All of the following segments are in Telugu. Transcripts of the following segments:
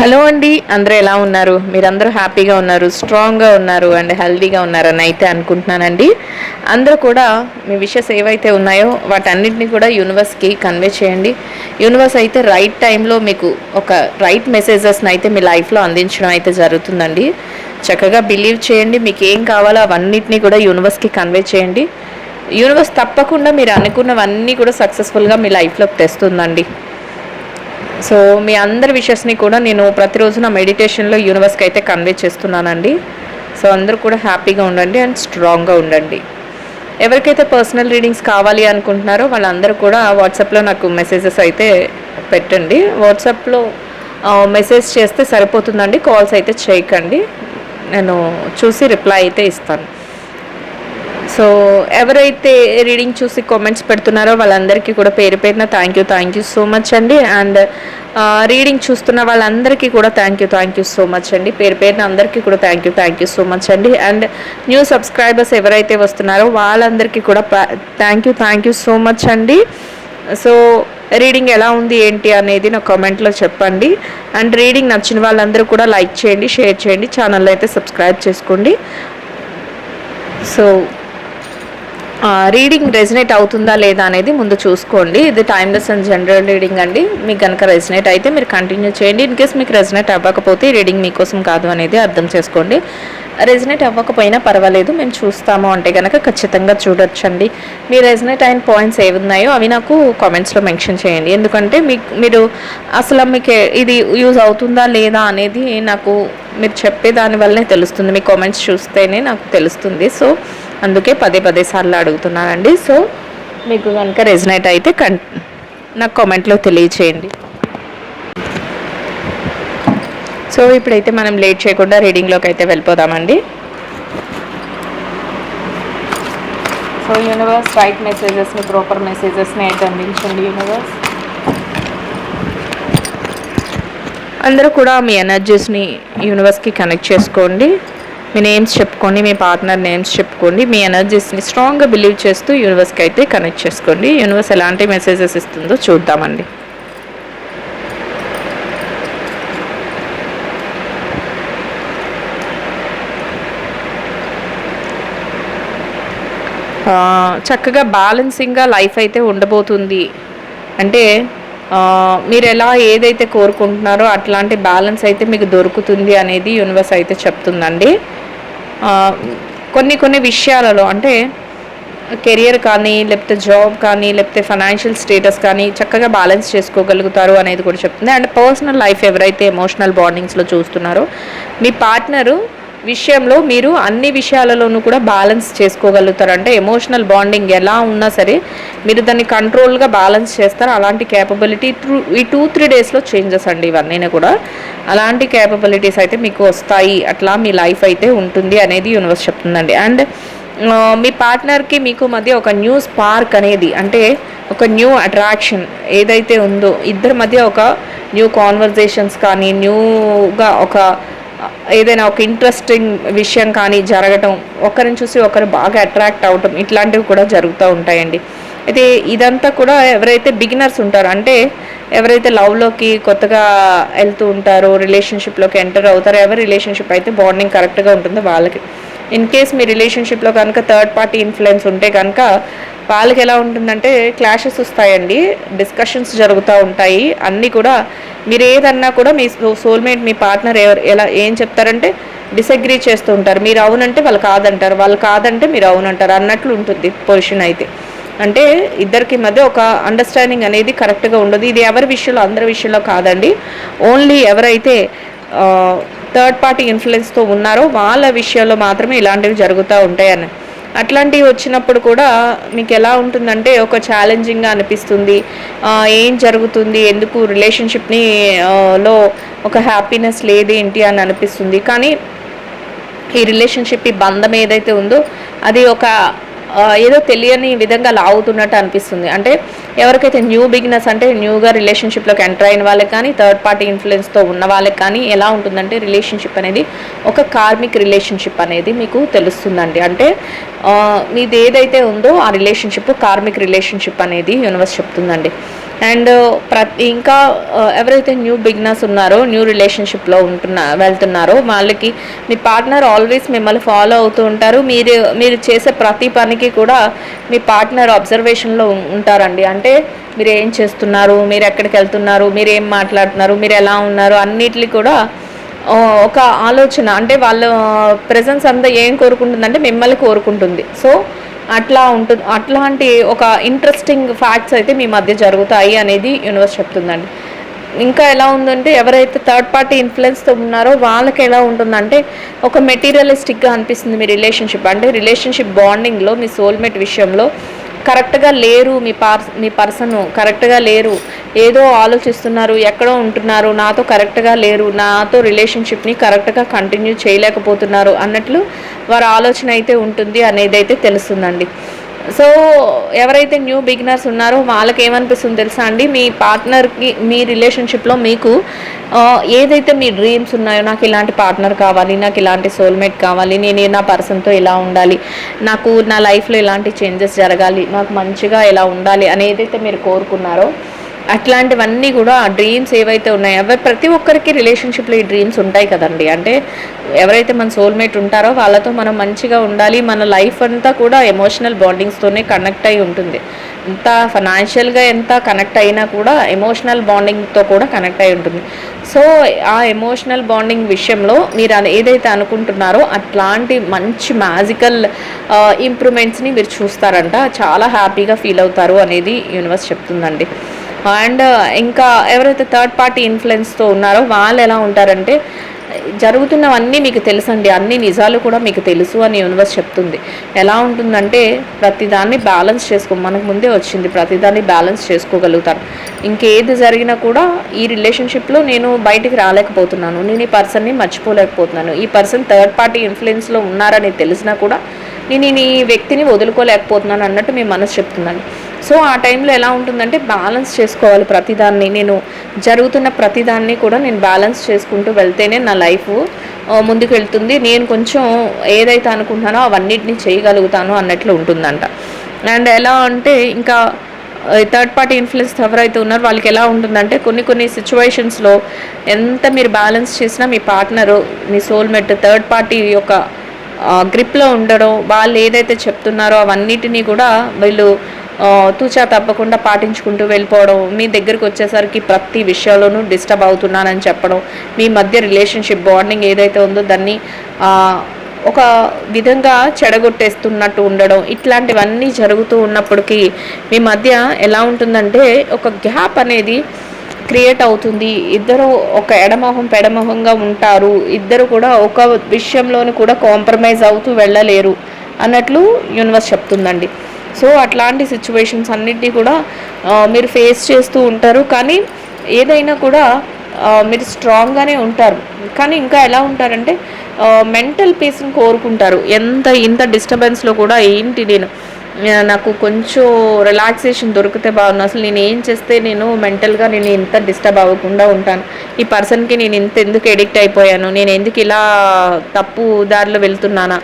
హలో అండి అందరూ ఎలా ఉన్నారు? మీరందరూ హ్యాపీగా ఉన్నారు స్ట్రాంగ్గా ఉన్నారు అండ్ హెల్దీగా ఉన్నారని అయితే అనుకుంటున్నానండి. అందరూ కూడా మీ విషెస్ ఏవైతే ఉన్నాయో వాటన్నిటిని కూడా యూనివర్స్కి కన్వే చేయండి. యూనివర్స్ అయితే రైట్ టైంలో మీకు ఒక రైట్ మెసేజెస్ని అయితే మీ లైఫ్లో అందించడం అయితే జరుగుతుందండి. చక్కగా బిలీవ్ చేయండి మీకు ఏం కావాలో అవన్నిటిని కూడా యూనివర్స్కి కన్వే చేయండి. యూనివర్స్ తప్పకుండా మీరు అనుకున్నవన్నీ కూడా సక్సెస్ఫుల్గా మీ లైఫ్లోకి తెస్తుందండి. సో మీ అందరి విషెస్ని కూడా నేను ప్రతిరోజు నా మెడిటేషన్లో యూనివర్స్కి అయితే కన్వే చేస్తున్నానండి. సో అందరూ కూడా హ్యాపీగా ఉండండి అండ్ స్ట్రాంగ్గా ఉండండి. ఎవరికైతే పర్సనల్ రీడింగ్స్ కావాలి అనుకుంటున్నారో వాళ్ళందరూ కూడా వాట్సాప్లో నాకు మెసేజెస్ అయితే పెట్టండి. వాట్సాప్లో మెసేజ్ చేస్తే సరిపోతుందండి. కాల్స్ అయితే చేయకండి. నేను చూసి రిప్లై అయితే ఇస్తాను. సో ఎవరైతే రీడింగ్ చూసి కామెంట్స్ పెడుతున్నారో వాళ్ళందరికీ కూడా పేరు పేరున thank you thank you so much అండి. అండ్ రీడింగ్ చూస్తున్న వాళ్ళందరికీ కూడా thank you thank you so much అండి. పేరు పేరున అందరికీ కూడా thank you thank you so much అండి. అండ్ న్యూ సబ్స్క్రైబర్స్ ఎవరైతే వస్తున్నారో వాళ్ళందరికీ కూడా thank you thank you so much అండి. సో రీడింగ్ ఎలా ఉంది ఏంటి అనేది నా కామెంట్లో చెప్పండి. అండ్ రీడింగ్ నచ్చిన వాళ్ళందరూ కూడా లైక్ చేయండి షేర్ చేయండి ఛానల్ అయితే సబ్స్క్రైబ్ చేసుకోండి. సో రీడింగ్ రెజినేట్ అవుతుందా లేదా అనేది ముందు చూసుకోండి. ఇది టైమ్లెస్ అండ్ జనరల్ రీడింగ్ అండి. మీకు కనుక రెజినేట్ అయితే మీరు కంటిన్యూ చేయండి. ఇన్ కేస్ మీకు రెజినేట్ అవ్వకపోతే రీడింగ్ మీకోసం కాదు అనేది అర్థం చేసుకోండి. రెజినేట్ అవ్వకపోయినా పర్వాలేదు. మేము చూస్తాము అంటే కనుక ఖచ్చితంగా చూడొచ్చండి. మీ రెజినేట్ అయిన పాయింట్స్ ఏవి ఉన్నాయో అవి నాకు కామెంట్స్లో మెన్షన్ చేయండి. ఎందుకంటే మీకు మీరు అసలు మీకు ఇది యూజ్ అవుతుందా లేదా అనేది నాకు మీరు చెప్పే దాని వల్లనే తెలుస్తుంది. మీ కామెంట్స్ చూస్తేనే నాకు తెలుస్తుంది. సో అందుకే పదే పదే సార్లు అడుగుతున్నానండి. సో మీకు కనుక రెజినేట్ అయితే కన్ నాకు కామెంట్లో తెలియచేయండి. సో ఇప్పుడైతే మనం లేట్ చేయకుండా రీడింగ్లోకి అయితే వెళ్ళిపోదామండి. సో యూనివర్స్ రైట్ మెసేజెస్ని ప్రాపర్ మెసేజెస్ని అయితే అందించండి యూనివర్స్. అందరూ కూడా మీ ఎనర్జీస్ని యూనివర్స్కి కనెక్ట్ చేసుకోండి. మీ నేమ్స్ చెప్పుకోండి మీ పార్ట్నర్ నేమ్స్ చెప్పుకోండి మీ ఎనర్జీస్ని స్ట్రాంగ్గా బిలీవ్ చేస్తూ యూనివర్స్కి అయితే కనెక్ట్ చేసుకోండి. యూనివర్స్ ఎలాంటి మెసేజెస్ ఇస్తుందో చూద్దామండి. చక్కగా బ్యాలెన్సింగ్గా లైఫ్ అయితే ఉండబోతుంది. అంటే మీరు ఎలా ఏదైతే కోరుకుంటున్నారో అట్లాంటి బ్యాలెన్స్ అయితే మీకు దొరుకుతుంది అనేది యూనివర్స్ అయితే చెప్తుందండి. కొన్ని కొన్ని విషయాలలో అంటే కెరియర్ కానీ లేకపోతే జాబ్ కానీ లేకపోతే ఫైనాన్షియల్ స్టేటస్ కానీ చక్కగా బ్యాలెన్స్ చేసుకోగలుగుతారు అనేది కూడా చెప్తుంది. అండ్ పర్సనల్ లైఫ్ ఎవరైతే ఎమోషనల్ బాండింగ్స్లో చూస్తున్నారో మీ పార్ట్నరు విషయంలో మీరు అన్ని విషయాలలోనూ కూడా బ్యాలెన్స్ చేసుకోగలుగుతారు అంటే ఎమోషనల్ బాండింగ్ ఎలా ఉన్నా సరే మీరు దాన్ని కంట్రోల్గా బ్యాలెన్స్ చేస్తారు. అలాంటి క్యాపబిలిటీ త్రూ ఈ టూ త్రీ డేస్లో చేంజెస్ అండి ఇవన్నీ కూడా. అలాంటి క్యాపబిలిటీస్ అయితే మీకు వస్తాయి. అట్లా మీ లైఫ్ అయితే ఉంటుంది అనేది యూనివర్స్ చెప్తుందండి. అండ్ మీ పార్ట్నర్కి మీకు మధ్య ఒక న్యూ స్పార్క్ అనేది అంటే ఒక న్యూ అట్రాక్షన్ ఏదైతే ఉందో ఇద్దరి మధ్య ఒక న్యూ కాన్వర్జేషన్స్ కానీ న్యూగా ఒక ఏదైనా ఒక ఇంట్రెస్టింగ్ విషయం కానీ జరగటం ఒకరిని చూసి ఒకరు బాగా అట్రాక్ట్ అవటం ఇట్లాంటివి కూడా జరుగుతూ ఉంటాయండి. అయితే ఇదంతా కూడా ఎవరైతే బిగినర్స్ ఉంటారో అంటే ఎవరైతే లవ్లోకి కొత్తగా వెళ్తూ ఉంటారో రిలేషన్షిప్లోకి ఎంటర్ అవుతారో ఎవరి రిలేషన్షిప్ అయితే బాండింగ్ కరెక్ట్గా ఉంటుందో వాళ్ళకి. ఇన్ కేస్ మీ రిలేషన్షిప్లో కనుక థర్డ్ పార్టీ ఇన్ఫ్లుయెన్స్ ఉంటే కనుక వాళ్ళకి ఎలా ఉంటుందంటే క్లాషెస్ వస్తాయండి డిస్కషన్స్ జరుగుతూ ఉంటాయి. అన్నీ కూడా మీరు ఏదన్నా కూడా మీ సోల్మేట్ మీ పార్ట్నర్ ఎవరు ఎలా ఏం చెప్తారంటే డిసగ్రీ చేస్తూ ఉంటారు. మీరు అవునంటే వాళ్ళు కాదంటారు. వాళ్ళు కాదంటే మీరు అవునంటారు. అన్నట్లు ఉంటుంది పొజిషన్ అయితే. అంటే ఇద్దరికి మధ్య ఒక అండర్స్టాండింగ్ అనేది కరెక్ట్గా ఉండదు. ఇది ఎవరి విషయంలో అందరి విషయంలో కాదండి. ఓన్లీ ఎవరైతే థర్డ్ పార్టీ ఇన్ఫ్లుయెన్స్తో ఉన్నారో వాళ్ళ విషయంలో మాత్రమే ఇలాంటివి జరుగుతూ ఉంటాయని. అట్లాంటివి వచ్చినప్పుడు కూడా మీకు ఎలా ఉంటుందంటే ఒక ఛాలెంజింగ్గా అనిపిస్తుంది. ఏం జరుగుతుంది? ఎందుకు రిలేషన్షిప్ని లో ఒక హ్యాపీనెస్ లేదేంటి అని అనిపిస్తుంది. కానీ ఈ రిలేషన్షిప్ ఈ బంధం ఏదైతే ఉందో అది ఒక ఏదో తెలియని విధంగా లాగుతున్నట్టు అనిపిస్తుంది. అంటే ఎవరికైతే న్యూ బిగినెస్ అంటే న్యూగా రిలేషన్షిప్లోకి ఎంటర్ అయిన వాళ్ళకి కానీ థర్డ్ పార్టీ ఇన్ఫ్లుయెన్స్తో ఉన్న వాళ్ళకి కానీ ఎలా ఉంటుందంటే రిలేషన్షిప్ అనేది ఒక కార్మిక్ రిలేషన్షిప్ అనేది మీకు తెలుస్తుందండి. అంటే మీది ఏదైతే ఉందో ఆ రిలేషన్షిప్ కార్మిక్ రిలేషన్షిప్ అనేది యూనివర్స్ చెప్తుందండి. అండ్ ప్రతి ఇంకా ఎవరైతే న్యూ బిగినర్స్ ఉన్నారో న్యూ రిలేషన్షిప్లో ఉంటున్న వెళ్తున్నారో వాళ్ళకి మీ పార్ట్నర్ ఆల్వేస్ మిమ్మల్ని ఫాలో అవుతూ ఉంటారు. మీరు మీరు చేసే ప్రతి పనికి కూడా మీ పార్ట్నర్ అబ్జర్వేషన్లో ఉంటారండి. అంటే మీరు ఏం చేస్తున్నారు? మీరు ఎక్కడికి వెళ్తున్నారు? మీరు ఏం మాట్లాడుతున్నారు? మీరు ఎలా ఉన్నారు? అన్నిటిని కూడా ఒక ఆలోచన. అంటే వాళ్ళ ప్రజెన్స్ అంతా ఏం కోరుకుంటుందంటే మిమ్మల్ని కోరుకుంటుంది. సో అట్లా ఉంటుంది అట్లాంటి ఒక ఇంట్రెస్టింగ్ ఫ్యాక్ట్స్ అయితే మీ మధ్య జరుగుతాయి అనేది యూనివర్స్ చెప్తుందండి. ఇంకా ఎలా ఉందంటే ఎవరైతే థర్డ్ పార్టీ ఇన్ఫ్లుయెన్స్తో ఉన్నారో వాళ్ళకి ఎలా ఉంటుందంటే ఒక మెటీరియలిస్టిక్గా అనిపిస్తుంది మీ రిలేషన్షిప్ అంటే రిలేషన్షిప్ బాండింగ్లో మీ సోల్మేట్ విషయంలో కరెక్ట్గా లేరు మీ పార్ మీ పర్సన్ కరెక్ట్గా లేరు. ఏదో ఆలోచిస్తున్నారు ఎక్కడో ఉంటున్నారు నాతో కరెక్ట్గా లేరు నాతో రిలేషన్షిప్ని కరెక్ట్గా కంటిన్యూ చేయలేకపోతున్నారు అన్నట్లు వారి ఆలోచన అయితే ఉంటుంది అనేది అయితే తెలుస్తుందండి. సో ఎవరైతే న్యూ బిగినర్స్ ఉన్నారో వాళ్ళకి ఏమనిపిస్తుంది తెలుసా అండి? మీ పార్ట్నర్కి మీ రిలేషన్షిప్లో మీకు ఏదైతే మీ డ్రీమ్స్ ఉన్నాయో నాకు ఇలాంటి పార్ట్నర్ కావాలి నాకు ఇలాంటి సోల్మేట్ కావాలి నేను నా పర్సన్తో ఇలా ఉండాలి నాకు నా లైఫ్లో ఇలాంటి చేంజెస్ జరగాలి నాకు మంచిగా ఇలా ఉండాలి అని ఏదైతే మీరు కోరుకున్నారో అట్లాంటివన్నీ కూడా ఆ డ్రీమ్స్ ఏవైతే ఉన్నాయో అవి ప్రతి ఒక్కరికి రిలేషన్షిప్లో ఈ డ్రీమ్స్ ఉంటాయి కదండి. అంటే ఎవరైతే మన సోల్మేట్ ఉంటారో వాళ్ళతో మనం మంచిగా ఉండాలి. మన లైఫ్ అంతా కూడా ఎమోషనల్ బాండింగ్స్తోనే కనెక్ట్ అయి ఉంటుంది. ఎంత ఫైనాన్షియల్గా ఎంత కనెక్ట్ అయినా కూడా ఎమోషనల్ బాండింగ్తో కూడా కనెక్ట్ అయి ఉంటుంది. సో ఆ ఎమోషనల్ బాండింగ్ విషయంలో మీరు అది ఏదైతే అనుకుంటున్నారో అట్లాంటి మంచి మ్యాజికల్ ఇంప్రూవ్మెంట్స్ని మీరు చూస్తారంట. చాలా హ్యాపీగా ఫీల్ అవుతారు అనేది యూనివర్స్ చెప్తుందండి. అండ్ ఇంకా ఎవరైతే థర్డ్ పార్టీ ఇన్ఫ్లుయెన్స్తో ఉన్నారో వాళ్ళు ఎలా ఉంటారంటే జరుగుతున్నవన్నీ మీకు తెలుసండి అన్ని నిజాలు కూడా మీకు తెలుసు అని యూనివర్స్ చెప్తుంది. ఎలా ఉంటుందంటే ప్రతిదాన్ని బ్యాలెన్స్ చేసుకో మనకు ముందే వచ్చింది ప్రతిదాన్ని బ్యాలెన్స్ చేసుకోగలుగుతాను ఇంకేది జరిగినా కూడా ఈ రిలేషన్షిప్లో నేను బయటికి రాలేకపోతున్నాను నేను ఈ పర్సన్ని మర్చిపోలేకపోతున్నాను. ఈ పర్సన్ థర్డ్ పార్టీ ఇన్ఫ్లుయెన్స్లో ఉన్నారని తెలిసినా కూడా నేను ఈ వ్యక్తిని వదులుకోలేకపోతున్నాను అన్నట్టు మీ మనసు చెప్తుందండి. సో ఆ టైంలో ఎలా ఉంటుందంటే బ్యాలెన్స్ చేసుకోవాలి ప్రతిదాన్ని. నేను జరుగుతున్న ప్రతిదాన్ని కూడా నేను బ్యాలెన్స్ చేసుకుంటూ వెళ్తేనే నా లైఫ్ ముందుకు వెళ్తుంది. నేను కొంచెం ఏదైతే అనుకుంటున్నానో అవన్నిటిని చేయగలుగుతాను అన్నట్లు ఉంటుందంట. అండ్ ఎలా అంటే ఇంకా థర్డ్ పార్టీ ఇన్ఫ్లుయెన్స్ ఎవరైతే ఉన్నారో వాళ్ళకి ఎలా ఉంటుందంటే కొన్ని కొన్ని సిచ్యువేషన్స్లో ఎంత మీరు బ్యాలెన్స్ చేసినా మీ పార్ట్నరు మీ సోల్మేట్ థర్డ్ పార్టీ యొక్క గ్రిప్లో ఉండడం వాళ్ళు ఏదైతే చెప్తున్నారో అవన్నిటినీ కూడా వీళ్ళు తూచా తప్పకుండా పాటించుకుంటూ వెళ్ళిపోవడం మీ దగ్గరికి వచ్చేసరికి ప్రతి విషయంలోనూ డిస్టర్బ్ అవుతున్నానని చెప్పడం మీ మధ్య రిలేషన్షిప్ బాండింగ్ ఏదైతే ఉందో దాన్ని ఒక విధంగా చెడగొట్టేస్తున్నట్టు ఉండడం ఇట్లాంటివన్నీ జరుగుతూ ఉన్నప్పటికీ మీ మధ్య ఎలా ఉంటుందంటే ఒక గ్యాప్ అనేది క్రియేట్ అవుతుంది. ఇద్దరు ఒక ఎడమొహం పెడమొహంగా ఉంటారు. ఇద్దరు కూడా ఒక విషయంలోనూ కూడా కాంప్రమైజ్ అవుతూ వెళ్ళలేరు అన్నట్లు యూనివర్స్ చెప్తుందండి. సో అట్లాంటి సిచ్యువేషన్స్ అన్నిటినీ కూడా మీరు ఫేస్ చేస్తూ ఉంటారు. కానీ ఏదైనా కూడా మీరు స్ట్రాంగ్గానే ఉంటారు. కానీ ఇంకా ఎలా ఉంటారంటే మెంటల్ పీస్ని కోరుకుంటారు. ఎంత ఇంత డిస్టర్బెన్స్లో కూడా ఏంటి నేను నాకు కొంచెం రిలాక్సేషన్ దొరికితే బాగుంది అసలు నేను ఏం చేస్తే నేను మెంటల్గా నేను ఇంత డిస్టర్బ్ అవ్వకుండా ఉంటాను. ఈ పర్సన్కి నేను ఇంత ఎందుకు ఎడిక్ట్ అయిపోయాను? నేను ఎందుకు ఇలా తప్పు దారిలో వెళ్తున్నానా?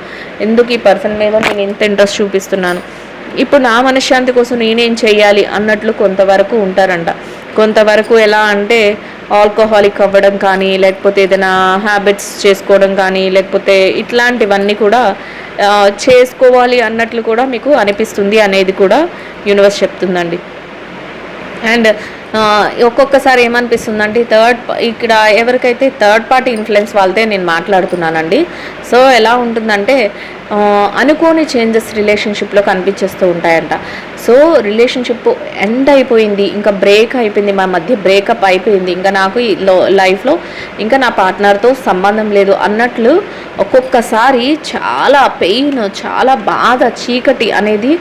ఎందుకు ఈ పర్సన్ మీద నేను ఇంత ఇంట్రెస్ట్ చూపిస్తున్నాను? ఇప్పుడు నా మనశ్శాంతి కోసం నేనేం చేయాలి అన్నట్లు కొంతవరకు ఉంటారంట. కొంతవరకు ఎలా అంటే ఆల్కహాలిక్ అవ్వడం కానీ లేకపోతే ఏదైనా హ్యాబిట్స్ చేసుకోవడం కానీ లేకపోతే ఇట్లాంటివన్నీ కూడా చేసుకోవాలి అన్నట్లు కూడా మీకు అనిపిస్తుంది అనేది కూడా యూనివర్స్ చెప్తుందండి. అండ్ ఒక్కొక్కసారి ఏమనిపిస్తుందంటే థర్డ్ ఇక్కడ ఎవరికైతే థర్డ్ పార్టీ ఇన్ఫ్లుయెన్స్ వాళ్ళతే నేను మాట్లాడుతున్నానండి సో ఎలా ఉంటుందంటే అనుకోని చేంజెస్ రిలేషన్షిప్లో కనిపించేస్తూ ఉంటాయంట. సో రిలేషన్షిప్ ఎండ్ అయిపోయింది ఇంకా బ్రేక్ అయిపోయింది మా మధ్య బ్రేకప్ అయిపోయింది. ఇంకా నాకు ఈ లో లైఫ్లో ఇంకా నా పార్ట్నర్తో సంబంధం లేదు అన్నట్లు ఒక్కొక్కసారి చాలా పెయిన్ చాలా బాధ చీకటి అనేది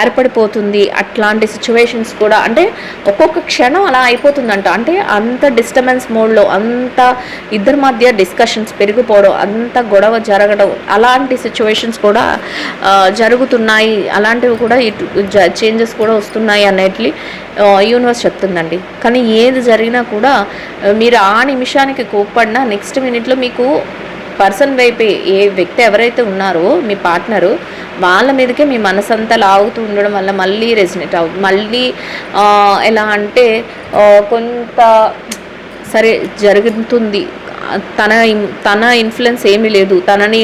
ఏర్పడిపోతుంది. అట్లాంటి సిచ్యువేషన్స్ కూడా అంటే ఒక్కొక్క క్షణం అలా అయిపోతుందంట. అంటే అంత డిస్టర్బెన్స్ మోడ్లో అంత ఇద్దరి మధ్య డిస్కషన్స్ పెరిగిపోవడం అంత గొడవ జరగడం. అలాంటి సిచ్యువేషన్స్ కూడా జరుగుతున్నాయి. అలాంటివి కూడా ఇటు చేంజెస్ కూడా వస్తున్నాయి అన్నట్లు యూనివర్స్ చెప్తుందండి. కానీ ఏది జరిగినా కూడా మీరు ఆ నిమిషానికి కోప్పడినా నెక్స్ట్ మినిట్లో మీకు పర్సన్ వైపే ఏ వ్యక్తి ఎవరైతే ఉన్నారో మీ పార్ట్నరు వాళ్ళ మీదకే మీ మనసంతా లాగుతూ ఉండడం వల్ల మళ్ళీ రెసినేట్ అవుతుంది మళ్ళీ ఎలా అంటే కొంత సరే జరుగుతుంది. తన తన ఇన్ఫ్లుయెన్స్ ఏమీ లేదు. తనని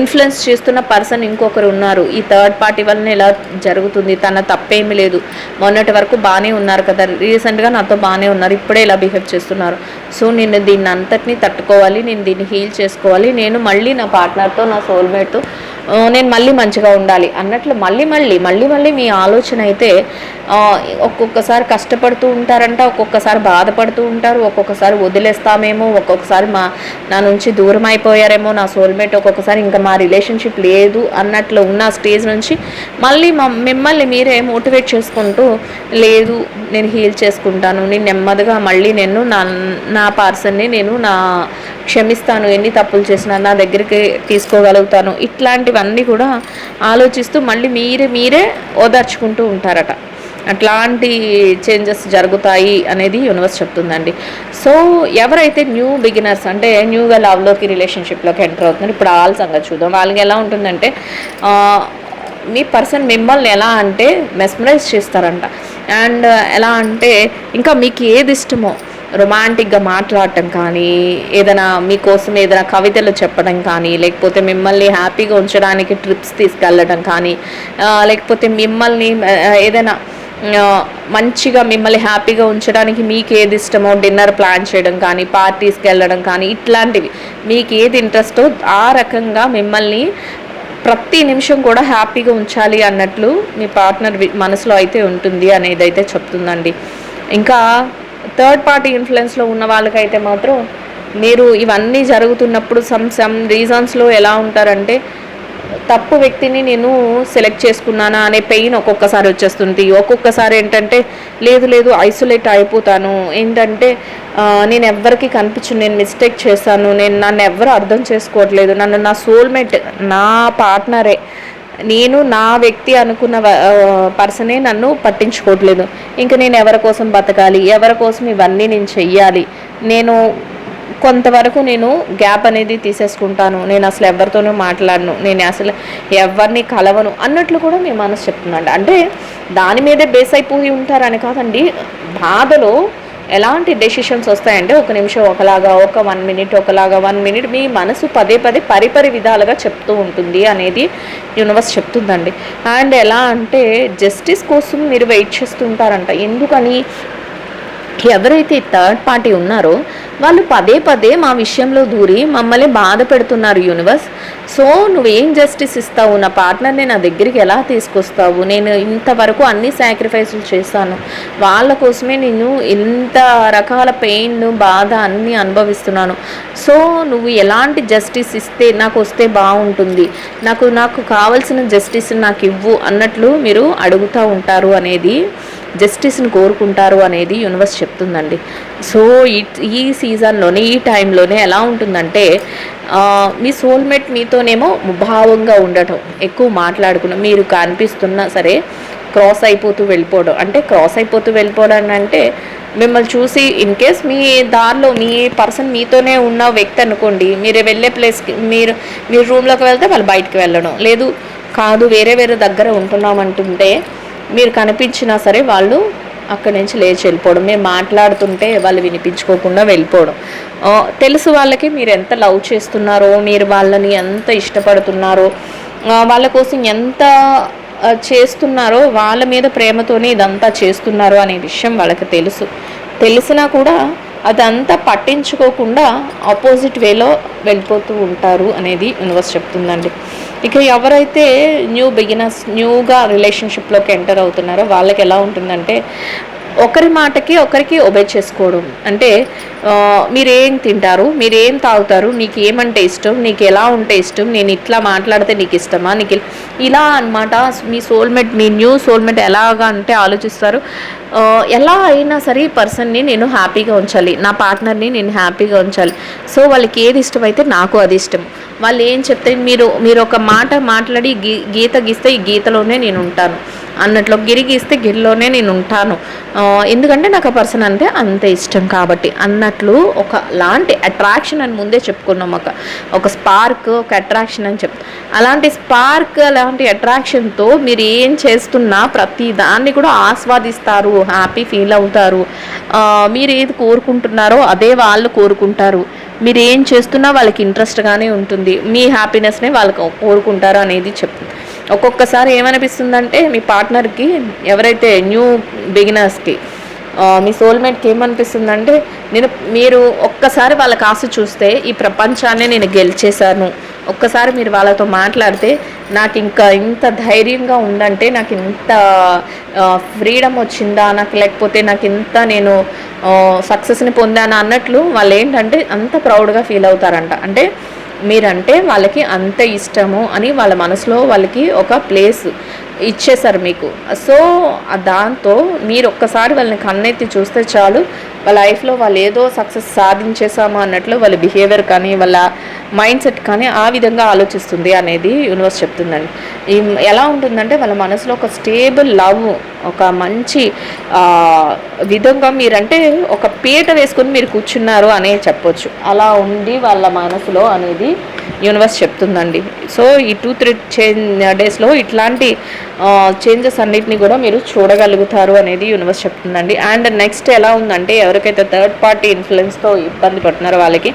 ఇన్ఫ్లుయెన్స్ చేస్తున్న పర్సన్ ఇంకొకరు ఉన్నారు. ఈ థర్డ్ పార్టీ వలన ఇలా జరుగుతుంది. తన తప్పేమీ లేదు. మొన్నటి వరకు బాగానే ఉన్నారు కదా. రీసెంట్గా నాతో బాగానే ఉన్నారు. ఇప్పుడే ఇలా బిహేవ్ చేస్తున్నారు. సో నేను దీన్ని అంతటినీ తట్టుకోవాలి. నేను దీన్ని హీల్ చేసుకోవాలి. నేను మళ్ళీ నా పార్ట్నర్తో నా సోల్మేట్తో నేను మళ్ళీ మంచిగా ఉండాలి అన్నట్లు మళ్ళీ మళ్ళీ మళ్ళీ మళ్ళీ మీ ఆలోచన అయితే ఒక్కొక్కసారి కష్టపడుతూ ఉంటారంట ఒక్కొక్కసారి బాధపడుతూ ఉంటారు ఒక్కొక్కసారి వదిలేస్తామేమో ఒక్కొక్కసారి మా నా నుంచి దూరం అయిపోయారేమో నా సోల్మేట్ ఒక్కొక్కసారి ఇంకా మా రిలేషన్షిప్ లేదు అన్నట్లు ఉన్న స్టేజ్ నుంచి మళ్ళీ మా- మిమ్మల్ని మీరే మోటివేట్ చేసుకుంటూ లేదు నేను హీల్ చేసుకుంటాను నేను నెమ్మదిగా మళ్ళీ నేను నా నా పర్సన్ని నేను నా క్షమిస్తాను ఎన్ని తప్పులు చేసినా నా దగ్గరికి తీసుకోగలుగుతాను ఇట్లాంటివన్నీ కూడా ఆలోచిస్తూ మళ్ళీ మీరే మీరే ఓదార్చుకుంటూ ఉంటారట. అట్లాంటి చేంజెస్ జరుగుతాయి అనేది యూనివర్స్ చెప్తుందండి. సో ఎవరైతే న్యూ బిగినర్స్ అంటే న్యూగా లవ్లోకి రిలేషన్షిప్లోకి ఎంటర్ అవుతున్నారు ఇప్పుడు వాళ్ళ సంగతి చూద్దాం. వాళ్ళకి ఎలా ఉంటుందంటే మీ పర్సన్ మిమ్మల్ని ఎలా అంటే మెస్మరైజ్ చేస్తారంట. అండ్ uh, ఎలా అంటే ఇంకా మీకు ఏది ఇష్టమో రొమాంటిక్గా మాట్లాడటం కానీ ఏదైనా మీకోసం ఏదైనా కవితలు చెప్పడం కానీ లేకపోతే మిమ్మల్ని హ్యాపీగా ఉంచడానికి ట్రిప్స్ తీసుకెళ్ళడం కానీ లేకపోతే మిమ్మల్ని ఏదైనా మంచిగా మిమ్మల్ని హ్యాపీగా ఉంచడానికి మీకు ఏది ఇష్టమో డిన్నర్ ప్లాన్ చేయడం కానీ పార్టీస్కి వెళ్ళడం కానీ ఇట్లాంటివి. మీకు ఏది ఇంట్రెస్టో ఆ రకంగా మిమ్మల్ని ప్రతి నిమిషం కూడా హ్యాపీగా ఉంచాలి అన్నట్లు మీ పార్ట్నర్ వి- మనసులో అయితే ఉంటుంది అనేది అయితే చెప్తుందండి. ఇంకా థర్డ్ పార్టీ ఇన్ఫ్లుయెన్స్లో ఉన్న వాళ్ళకైతే మాత్రం మీరు ఇవన్నీ జరుగుతున్నప్పుడు సమ్ సమ్ రీజన్స్లో ఎలా ఉంటారంటే తప్పు వ్యక్తిని నేను సెలెక్ట్ చేసుకున్నానా అనే పెయిన్ ఒక్కొక్కసారి వచ్చేస్తుంది. ఒక్కొక్కసారి ఏంటంటే లేదు లేదు ఐసోలేట్ అయిపోతాను. ఏంటంటే నేను ఎవ్వరికి కనిపించు నేను మిస్టేక్ చేశాను నేను నన్ను ఎవ్వరు అర్థం చేసుకోవట్లేదు. నన్ను నా సోల్మేట్ నా పార్ట్నరే నేను నా వ్యక్తి అనుకున్న పర్సనే నన్ను పట్టించుకోవట్లేదు. ఇంకా నేను ఎవరి కోసం బతకాలి? ఎవరి కోసం ఇవన్నీ నేను చెయ్యాలి? నేను కొంతవరకు నేను గ్యాప్ అనేది తీసేసుకుంటాను. నేను అసలు ఎవరితోనూ మాట్లాడను. నేను అసలు ఎవరిని కలవను అన్నట్లు కూడా మీ మనసు చెప్తుందండి అంటే దాని మీదే బేస్ అయిపోయి ఉంటారని కాదండి. బాధలో ఎలాంటి డెసిషన్స్ వస్తాయంటే ఒక నిమిషం ఒకలాగా ఒక వన్ మినిట్ ఒకలాగా వన్ మినిట్ మీ మనసు పదే పదే పరిపరి విధాలుగా చెప్తూ ఉంటుంది అనేది యూనివర్స్ చెప్తుందండి. అండ్ ఎలా అంటే జస్టిస్ కోసం మీరు వెయిట్ చేస్తుంటారంట. ఎందుకని? ఎవరైతే థర్డ్ పార్టీ ఉన్నారో వాళ్ళు పదే పదే మా విషయంలో దూరి మమ్మల్ని బాధ పెడుతున్నారు యూనివర్స్ సో నువ్వేం జస్టిస్ ఇస్తావు? నా పార్ట్నర్ని నా దగ్గరికి ఎలా తీసుకొస్తావు? నేను ఇంతవరకు అన్ని సాక్రిఫైసులు చేశాను. వాళ్ళ కోసమే నేను ఇంత రకాల పెయిన్ బాధ అన్నీ అనుభవిస్తున్నాను. సో నువ్వు ఎలాంటి జస్టిస్ ఇస్తే నాకు వస్తే బాగుంటుంది. నాకు నాకు కావలసిన జస్టిస్ నాకు ఇవ్వు అన్నట్లు మీరు అడుగుతూ ఉంటారు అనేది జస్టిస్ని కోరుకుంటారు అనేది యూనివర్స్ చెప్తుందండి. సో ఈ ఈ సీజన్లోనే ఈ టైంలోనే ఎలా ఉంటుందంటే మీ సోల్మేట్ మీతోనేమో భావంగా ఉండటం ఎక్కువ మాట్లాడుకున్న మీరు కనిపిస్తున్నా సరే క్రాస్ అయిపోతూ వెళ్ళిపోవడం. అంటే క్రాస్ అయిపోతూ వెళ్ళిపోవడం అంటే మిమ్మల్ని చూసి ఇన్ కేస్ మీ దారిలో మీ పర్సన్ మీతోనే ఉన్న వ్యక్తి అనుకోండి మీరు వెళ్ళే ప్లేస్కి మీరు మీరు రూమ్లోకి వెళ్తే వాళ్ళు బయటికి వెళ్ళడం. లేదు కాదు వేరే వేరే దగ్గర ఉంటున్నామంటుంటే మీరు కనిపించినా సరే వాళ్ళు అక్కడి నుంచి లేచి వెళ్ళిపోవడం. మేము మాట్లాడుతుంటే వాళ్ళు వినిపించుకోకుండా వెళ్ళిపోవడం. తెలుసు వాళ్ళకి మీరు ఎంత లవ్ చేస్తున్నారో మీరు వాళ్ళని ఎంత ఇష్టపడుతున్నారో వాళ్ళ కోసం ఎంత చేస్తున్నారో వాళ్ళ మీద ప్రేమతోనే ఇదంతా చేస్తున్నారు అనే విషయం వాళ్ళకి తెలుసు. తెలిసినా కూడా అదంతా పట్టించుకోకుండా ఆపోజిట్ వేలో వెళ్ళిపోతూ ఉంటారు అనేది యూనివర్స్ చెప్తుందండి. ఇక ఎవరైతే న్యూ బిగినర్స్ న్యూగా రిలేషన్షిప్లోకి ఎంటర్ అవుతున్నారో వాళ్ళకి ఎలా ఉంటుందంటే ఒకరి మాటకి ఒకరికి ఒబే చేసుకోవడం. అంటే మీరేం తింటారు? మీరేం తాగుతారు? నీకు ఏమంటే ఇష్టం? నీకు ఎలా ఉంటే ఇష్టం? నేను ఇట్లా మాట్లాడితే నీకు ఇష్టమా? నీకు ఇలా అన్నమాట. మీ సోల్మేట్ మీ న్యూ సోల్మేట్ ఎలాగా అంటే ఆలోచిస్తారు. ఎలా అయినా సరే ఈ పర్సన్ని నేను హ్యాపీగా ఉంచాలి. నా పార్ట్నర్ని నేను హ్యాపీగా ఉంచాలి. సో వాళ్ళకి ఏది ఇష్టమైతే నాకు అది ఇష్టం. వాళ్ళు ఏం చెప్తే మీరు మీరు ఒక మాట మాట్లాడి గీ గీత గీస్తే ఈ గీతలోనే నేను ఉంటాను. అన్నట్లు గిరిగిస్తే గిరిలోనే నేను ఉంటాను ఎందుకంటే నాకు ఆ పర్సన్ అంటే అంత ఇష్టం కాబట్టి. అన్నట్లు ఒక లాంటి అట్రాక్షన్ అని ముందే చెప్పుకున్నాం ఒక ఒక స్పార్క్ ఒక అట్రాక్షన్ అని చెప్ అలాంటి స్పార్క్ అలాంటి అట్రాక్షన్తో మీరు ఏం చేస్తున్నా ప్రతి దాన్ని కూడా ఆస్వాదిస్తారు హ్యాపీ ఫీల్ అవుతారు. మీరు ఏది కోరుకుంటున్నారో అదే వాళ్ళు కోరుకుంటారు. మీరు ఏం చేస్తున్నా వాళ్ళకి ఇంట్రెస్ట్గానే ఉంటుంది. మీ హ్యాపీనెస్నే వాళ్ళు కోరుకుంటారు అనేది చెప్తుంది ఒక్కొక్కసారి ఏమనిపిస్తుందంటే మీ పార్ట్నర్కి ఎవరైతే న్యూ బిగినర్స్కి మీ సోల్మేట్కి ఏమనిపిస్తుందంటే నేను మీరు ఒక్కసారి వాళ్ళ కాసు చూస్తే ఈ ప్రపంచాన్ని నేను గెలిచేశాను. ఒక్కసారి మీరు వాళ్ళతో మాట్లాడితే నాకు ఇంకా ఇంత ధైర్యంగా ఉందంటే నాకు ఇంత ఫ్రీడమ్ వచ్చిందా నాకు లేకపోతే నాకు ఇంత నేను సక్సెస్ని పొందాను అన్నట్లు వాళ్ళు ఏంటంటే అంత ప్రౌడ్గా ఫీల్ అవుతారంట. అంటే మీరంటే వాళ్ళకి అంత ఇష్టము అని వాళ్ళ మనసులో వాళ్ళకి ఒక ప్లేస్ ఇచ్చేశారు మీకు. సో దాంతో మీరు ఒక్కసారి వాళ్ళని కన్నెత్తి చూస్తే చాలు వాళ్ళ లైఫ్లో వాళ్ళు ఏదో సక్సెస్ సాధించేసాము అన్నట్లు వాళ్ళ బిహేవియర్ కానీ వాళ్ళ మైండ్ సెట్ కానీ ఆ విధంగా ఆలోచిస్తుంది అనేది యూనివర్స్ చెప్తుందండి. ఈ ఎలా ఉంటుందంటే వాళ్ళ మనసులో ఒక స్టేబుల్ లవ్ ఒక మంచి విధంగా మీరంటే ఒక పీట వేసుకొని మీరు కూర్చున్నారు అనే చెప్పొచ్చు. అలా ఉండి వాళ్ళ మనసులో అనేది యూనివర్స్ చెప్తుందండి. సో ఈ టూ త్రీ చే డేస్లో ఇట్లాంటి చేంజెస్ అన్నిటిని కూడా మీరు చూడగలుగుతారు అనేది యూనివర్స్ చెప్తుందండి. అండ్ నెక్స్ట్ ఎలా ఉందంటే ఎవరికైతే థర్డ్ పార్టీ ఇన్ఫ్లుయెన్స్తో ఇబ్బంది పడుతున్నారో వాళ్ళకి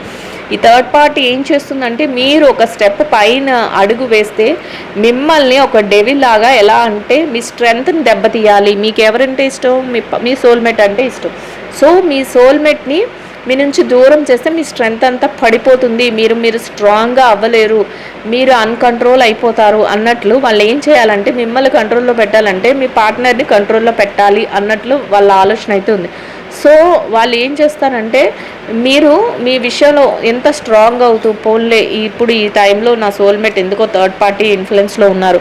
ఈ థర్డ్ పార్టీ ఏం చేస్తుందంటే మీరు ఒక స్టెప్ పైన అడుగు వేస్తే మిమ్మల్ని ఒక డెవిల్ లాగా ఎలా అంటే మీ స్ట్రెంగ్త్ని దెబ్బతీయాలి. మీకు ఎవరంటే ఇష్టం? మీ మీ సోల్మేట్ అంటే ఇష్టం. సో మీ సోల్మేట్ని మీ నుంచి దూరం చేస్తే మీ స్ట్రెంగ్త్ అంతా పడిపోతుంది. మీరు మీరు స్ట్రాంగ్గా అవ్వలేరు. మీరు అన్కంట్రోల్ అయిపోతారు అన్నట్లు వాళ్ళు ఏం చేయాలంటే మిమ్మల్ని కంట్రోల్లో పెట్టాలంటే మీ పార్ట్నర్ని కంట్రోల్లో పెట్టాలి అన్నట్లు వాళ్ళ ఆలోచన అయితే ఉంది. సో వాళ్ళు ఏం చేస్తారంటే మీరు మీ విషయంలో ఎంత స్ట్రాంగ్ అవుతూ పోన్లే ఇప్పుడు ఈ టైంలో నా సోల్మేట్ ఎందుకో థర్డ్ పార్టీ ఇన్ఫ్లుయెన్స్లో ఉన్నారు.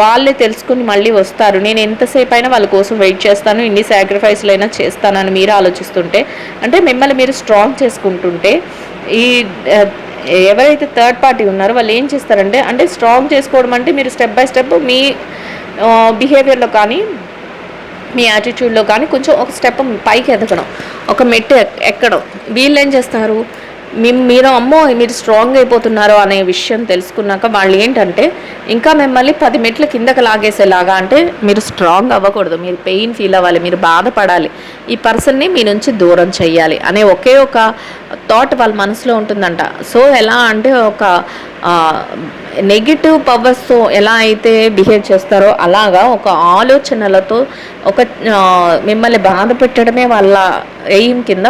వాళ్ళే తెలుసుకుని మళ్ళీ వస్తారు. నేను ఎంతసేపు అయినా వాళ్ళ కోసం వెయిట్ చేస్తాను ఇన్ని సాక్రిఫైస్లు అయినా చేస్తానని మీరు ఆలోచిస్తుంటే అంటే మిమ్మల్ని మీరు స్ట్రాంగ్ చేసుకుంటుంటే ఈ ఎవరైతే థర్డ్ పార్టీ ఉన్నారో వాళ్ళు ఏం చేస్తారంటే అంటే స్ట్రాంగ్ చేసుకోవడం అంటే మీరు స్టెప్ బై స్టెప్ మీ బిహేవియర్లో కానీ మీ యాటిట్యూడ్లో కానీ కొంచెం ఒక స్టెప్ పైకి ఎదగడం. ఒక మెట్టు ఎక్కడం. వీళ్ళు ఏం చేస్తారు? మీరు అమ్మో మీరు స్ట్రాంగ్ అయిపోతున్నారు అనే విషయం తెలుసుకున్నాక వాళ్ళు ఏంటంటే ఇంకా మిమ్మల్ని పది మెట్లు కిందకి లాగేసేలాగా అంటే మీరు స్ట్రాంగ్ అవ్వకూడదు. మీరు పెయిన్ ఫీల్ అవ్వాలి మీరు బాధపడాలి. ఈ పర్సన్ని మీ నుంచి దూరం చేయాలి అనే ఒకే ఒక థాట్ వాళ్ళ మనసులో ఉంటుందంట. సో ఎలా అంటే ఒక నెగిటివ్ పవర్స్తో ఎలా అయితే బిహేవ్ చేస్తారో అలాగా ఒక ఆలోచనలతో ఒక మిమ్మల్ని బాధ పెట్టడమే వాళ్ళ ఎయిమ్ కింద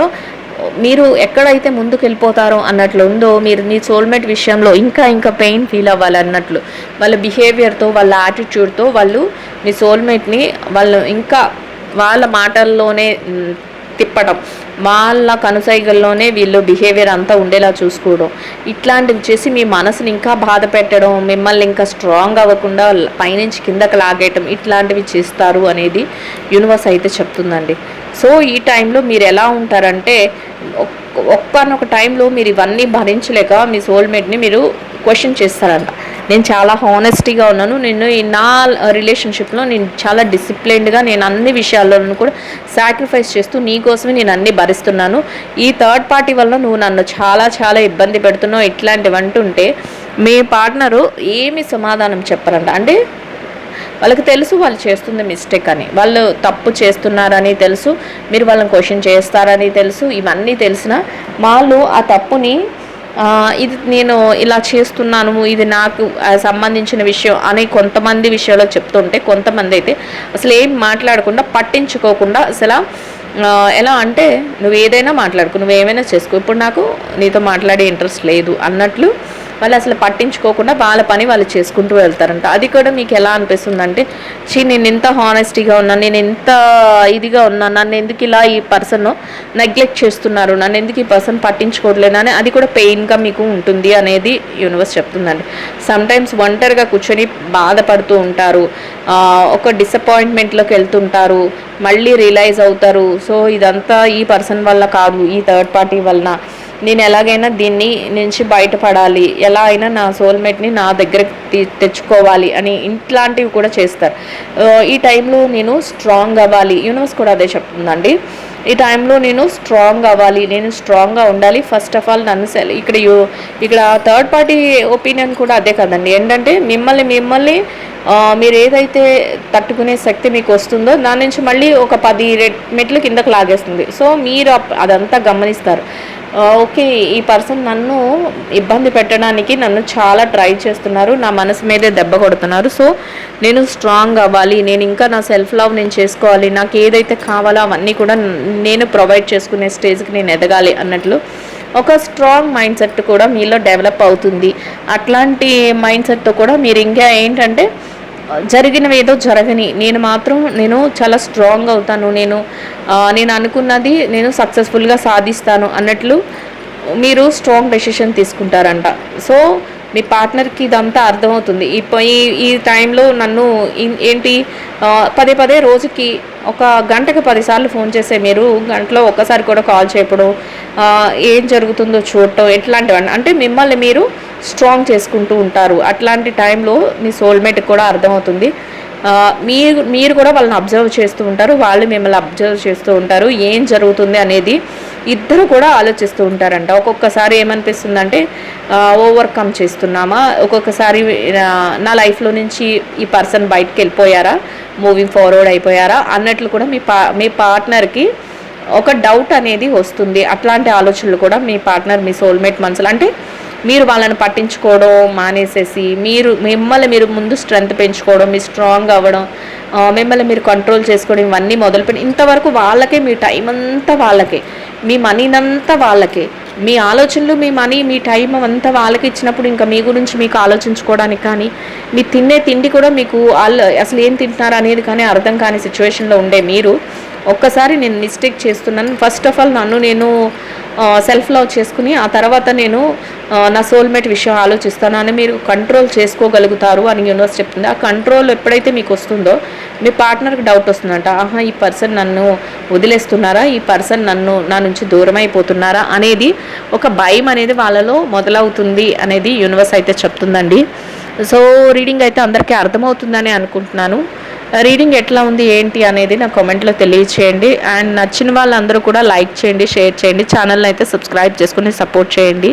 మీరు ఎక్కడైతే ముందుకు వెళ్ళిపోతారో అన్నట్లు ఉందో మీరు మీ సోల్మేట్ విషయంలో ఇంకా ఇంకా పెయిన్ ఫీల్ అవ్వాలి అన్నట్లు. వాళ్ళ బిహేవియర్తో వాళ్ళ యాటిట్యూడ్తో వాళ్ళు మీ సోల్మేట్ని వాళ్ళు ఇంకా వాళ్ళ మాటల్లోనే తిప్పడం వాళ్ళ కనుసైగల్లోనే వీళ్ళు బిహేవియర్ అంతా ఉండేలా చూసుకోవడం. ఇట్లాంటివి చేసి మీ మనసుని ఇంకా బాధ పెట్టడం మిమ్మల్ని ఇంకా స్ట్రాంగ్ అవ్వకుండా పైనుంచి కిందకి లాగేయటం ఇట్లాంటివి చేస్తారు అనేది యూనివర్స్ అయితే చెప్తుందండి. సో ఈ టైంలో మీరు ఎలా ఉంటారంటే ఒక్కనొక టైంలో మీరు ఇవన్నీ భరించలేక మీ సోల్మేట్ని మీరు క్వశ్చన్ చేస్తారంట. నేను చాలా హానెస్టీగా ఉన్నాను. నేను ఈ నా రిలేషన్షిప్లో నేను చాలా డిసిప్లైన్డ్గా నేను అన్ని విషయాల్లోనూ కూడా సాక్రిఫైస్ చేస్తూ నీ కోసమే నేను అన్ని భరిస్తున్నాను. ఈ థర్డ్ పార్టీ వల్ల నువ్వు నన్ను చాలా చాలా ఇబ్బంది పెడుతున్నావు. ఇట్లాంటివి అంటుంటే మీ పార్ట్నరు ఏమి సమాధానం చెప్పరంట. అంటే వాళ్ళకి తెలుసు వాళ్ళు చేస్తుంది మిస్టేక్ అని. వాళ్ళు తప్పు చేస్తున్నారని తెలుసు మీరు వాళ్ళని క్వశ్చన్ చేస్తారని తెలుసు ఇవన్నీ తెలిసిన వాళ్ళు ఆ తప్పుని ఇది నేను ఇలా చేస్తున్నాను ఇది నాకు సంబంధించిన విషయం అని కొంతమంది విషయంలో చెప్తుంటే కొంతమంది అయితే అసలు ఏం మాట్లాడకుండా పట్టించుకోకుండా అసలు ఎలా అంటే నువ్వు ఏదైనా మాట్లాడుకో నువ్వు ఏమైనా చేసుకో. ఇప్పుడు నాకు నీతో మాట్లాడే ఇంట్రెస్ట్ లేదు అన్నట్లు వాళ్ళు అసలు పట్టించుకోకుండా వాళ్ళ పని వాళ్ళు చేసుకుంటూ వెళ్తారంట. అది కూడా మీకు ఎలా అనిపిస్తుంది అంటే చీ నేను ఎంత హానెస్టీగా ఉన్నాను నేను ఎంత ఇదిగా ఉన్నాను నన్ను ఎందుకు ఇలా ఈ పర్సన్ నెగ్లెక్ట్ చేస్తున్నారు? నన్ను ఎందుకు ఈ పర్సన్ పట్టించుకోవట్లేదు? అని అది కూడా పెయిన్గా మీకు ఉంటుంది అనేది యూనివర్స్ చెప్తుందండి. సమ్టైమ్స్ ఒంటరిగా కూర్చొని బాధపడుతూ ఉంటారు. ఒక డిసప్పాయింట్మెంట్లోకి వెళ్తుంటారు. మళ్ళీ రియలైజ్ అవుతారు. సో ఇదంతా ఈ పర్సన్ వల్ల కాదు. ఈ థర్డ్ పార్టీ వలన. నేను ఎలాగైనా దీన్ని నుంచి బయటపడాలి. ఎలా అయినా నా సోల్మేట్ని నా దగ్గర తెచ్చుకోవాలి అని ఇట్లాంటివి కూడా చేస్తారు. ఈ టైంలో నేను స్ట్రాంగ్ అవ్వాలి. యూనివర్స్ కూడా అదే చెప్తుందండి. ఈ టైంలో నేను స్ట్రాంగ్ అవ్వాలి. నేను స్ట్రాంగ్గా ఉండాలి. ఫస్ట్ ఆఫ్ ఆల్ నన్ను సెల్ ఇక్కడ యూ ఇక్కడ థర్డ్ పార్టీ ఒపీనియన్ కూడా అదే కదండి. ఏంటంటే మిమ్మల్ని మిమ్మల్ని మీరు ఏదైతే తట్టుకునే శక్తి మీకు వస్తుందో దాని నుంచి మళ్ళీ ఒక పది మెట్లు కిందకు లాగేస్తుంది. సో మీరు అదంతా గమనిస్తారు. ఓకే ఈ పర్సన్ నన్ను ఇబ్బంది పెట్టడానికి నన్ను చాలా ట్రై చేస్తున్నారు నా మనసు మీదే దెబ్బ కొడుతున్నారు. సో నేను స్ట్రాంగ్ అవ్వాలి నేను ఇంకా నా సెల్ఫ్ లవ్ నేను చేసుకోవాలి నాకు ఏదైతే కావాలో అవన్నీ కూడా నేను ప్రొవైడ్ చేసుకునే స్టేజ్కి నేను ఎదగాలి అన్నట్లు ఒక స్ట్రాంగ్ మైండ్ సెట్ కూడా మీలో డెవలప్ అవుతుంది. అట్లాంటి మైండ్ సెట్తో కూడా మీరు ఇంకా ఏంటంటే జరిగినవి ఏదో జరగని. నేను మాత్రం నేను చాలా స్ట్రాంగ్ అవుతాను. నేను నేను అనుకున్నది నేను సక్సెస్ఫుల్గా సాధిస్తాను అన్నట్లు మీరు స్ట్రాంగ్ డెసిషన్ తీసుకుంటారంట. సో మీ పార్ట్నర్కి ఇదంతా అర్థమవుతుంది. ఇప్పుడు ఈ ఈ టైంలో నన్ను ఏంటి పదే పదే రోజుకి ఒక గంటకు పదిసార్లు ఫోన్ చేసే మీరు గంటలో ఒక్కసారి కూడా కాల్ చేయడం ఏం జరుగుతుందో చూడటం ఎట్లాంటివన్నీ అంటే మిమ్మల్ని మీరు స్ట్రాంగ్ చేసుకుంటూ ఉంటారు. అట్లాంటి టైంలో మీ సోల్మేట్కి కూడా అర్థమవుతుంది. మీరు మీరు కూడా వాళ్ళని అబ్జర్వ్ చేస్తూ ఉంటారు వాళ్ళు మిమ్మల్ని అబ్జర్వ్ చేస్తూ ఉంటారు ఏం జరుగుతుంది అనేది ఇద్దరు కూడా ఆలోచిస్తూ ఉంటారంట. ఒక్కొక్కసారి ఏమనిపిస్తుందంటే ఓవర్కమ్ చేస్తున్నామా? ఒక్కొక్కసారి నా లైఫ్లో నుంచి ఈ పర్సన్ బయటకు వెళ్ళిపోయారా? మూవింగ్ ఫార్వర్డ్ అయిపోయారా? అన్నట్లు కూడా మీ పా మీ పార్ట్నర్కి ఒక డౌట్ అనేది వస్తుంది. అట్లాంటి ఆలోచనలు కూడా మీ పార్ట్నర్ మీ సోల్మేట్ మనసులు అంటే మీరు వాళ్ళని పట్టించుకోవడం మానేసేసి మీరు మిమ్మల్ని మీరు ముందు స్ట్రెంగ్త్ పెంచుకోవడం మీరు స్ట్రాంగ్ అవ్వడం మిమ్మల్ని మీరు కంట్రోల్ చేసుకోవడం ఇవన్నీ మొదలుపెట్టి ఇంతవరకు వాళ్ళకే మీ టైం అంతా వాళ్ళకే మీ మనీనంతా వాళ్ళకే మీ ఆలోచనలు మీ మనీ మీ టైం అంతా వాళ్ళకి ఇచ్చినప్పుడు ఇంకా మీ గురించి మీకు ఆలోచించుకోవడానికి కానీ మీ తినే తిండి కూడా మీకు వాళ్ళు అసలు ఏం తింటున్నారు అనేది కానీ అర్థం కాని సిచ్యువేషన్లో ఉండే మీరు ఒక్కసారి నేను మిస్టేక్ చేస్తున్నాను. ఫస్ట్ ఆఫ్ ఆల్ నన్ను నేను సెల్ఫ్ లవ్ చేసుకుని ఆ తర్వాత నేను నా సోల్మేట్ విషయం ఆలోచిస్తాను అని మీరు కంట్రోల్ చేసుకోగలుగుతారు అని యూనివర్స్ చెప్తుంది. ఆ కంట్రోల్ ఎప్పుడైతే మీకు వస్తుందో మీ పార్ట్నర్కి డౌట్ వస్తుందంట. ఆహా ఈ పర్సన్ నన్ను వదిలేస్తున్నారా? ఈ పర్సన్ నన్ను నా నుంచి దూరం అయిపోతున్నారా? అనేది ఒక భయం అనేది వాళ్ళలో మొదలవుతుంది అనేది యూనివర్స్ అయితే చెప్తుందండి. సో రీడింగ్ అయితే అందరికీ అర్థమవుతుందని అనుకుంటున్నాను. రీడింగ్ ఎట్లా ఉంది ఏంటి అనేది నా కామెంట్లో తెలియచేయండి. అండ్ నచ్చిన వాళ్ళందరూ కూడా లైక్ చేయండి షేర్ చేయండి. ఛానల్ని అయితే సబ్స్క్రైబ్ చేసుకుని సపోర్ట్ చేయండి.